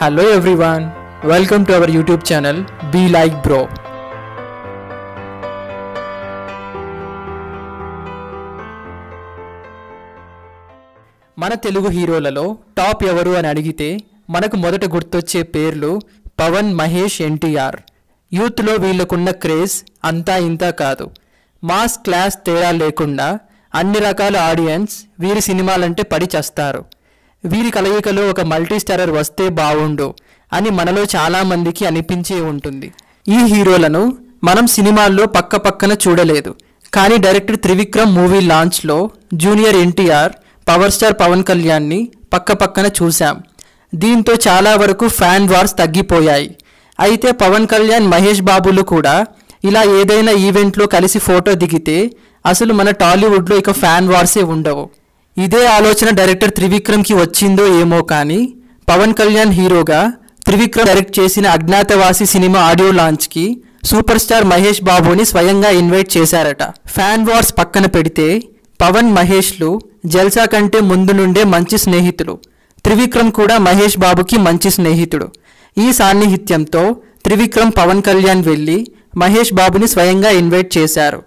Hello everyone, welcome to our YouTube channel Be Like Bro. మన Telugu హీరోలలో top ఎవరు అని అడిగితే మనకు మొదట గుర్తొచ్చే పేర్లు పవన్ మహేష్ ఎన్టీఆర్. యూత్లో వీళ్ళకున్న క్రేజ్ అంతా ఇంతా కాదు. మాస్ క్లాస్ తేడా లేకుండా అన్ని రకాల ఆడియన్స్ వీరి సినిమాలంటే పడి చేస్తారు. వీరి కలయికలో ఒక మల్టీ స్టారర్ వస్తే బావుండు అని మనలో చాలామందికి అనిపించే ఉంటుంది. ఈ హీరోలను మనం సినిమాల్లో పక్క పక్కన చూడలేదు. కానీ director Trivikram movie లాంచ్లో junior NTR power star Pawan కళ్యాణ్ని పక్క పక్కన చూశాం. దీంతో చాలా వరకు ఫ్యాన్ వార్స్ తగ్గిపోయాయి. అయితే పవన్ కళ్యాణ్ మహేష్ బాబులు కూడా ఇలా ఏదైనా ఈవెంట్లో కలిసి ఫోటో దిగితే అసలు మన టాలీవుడ్లో ఇక ఫ్యాన్ వార్సే ఉండవు. ఇదే ఆలోచన డైరెక్టర్ త్రివిక్రమ్కి వచ్చిందో ఏమో కానీ పవన్ కళ్యాణ్ హీరోగా త్రివిక్రమ్ డైరెక్ట్ చేసిన అజ్ఞాతవాసి సినిమా ఆడియో లాంచ్కి సూపర్ స్టార్ మహేష్ బాబుని స్వయంగా ఇన్వైట్ చేశారట. ఫ్యాన్ వార్స్ పక్కన పెడితే పవన్ మహేష్లు జల్సా కంటే ముందు నుండే మంచి స్నేహితులు. త్రివిక్రమ్ కూడా మహేష్ బాబుకి మంచి స్నేహితుడు. ఈ సాన్నిహిత్యంతో త్రివిక్రమ్ పవన్ కళ్యాణ్ వెళ్ళి మహేష్ బాబుని స్వయంగా ఇన్వైట్ చేశారు.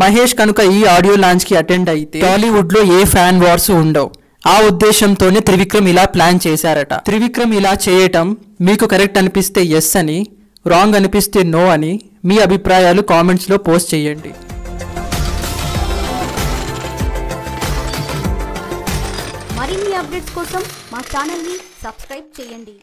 మహేష్ కనుక ఈ ఆడియో లాంచ్కి అటెండ్ అయితే టాలీవుడ్లో ఏ ఫ్యాన్ వార్స్ ఉండవు. ఆ ఉద్దేశంతోనే త్రివిక్రమ్ ఇలా ప్లాన్ చేశారట. త్రివిక్రమ్ ఇలా చేయటం మీకు కరెక్ట్ అనిపిస్తే ఎస్ అని రాంగ్ అనిపిస్తే నో అని మీ అభిప్రాయాలు కామెంట్స్లో పోస్ట్ చేయండి. మరిన్ని అప్డేట్స్ కోసం మా ఛానల్ని సబ్స్క్రైబ్ చేయండి.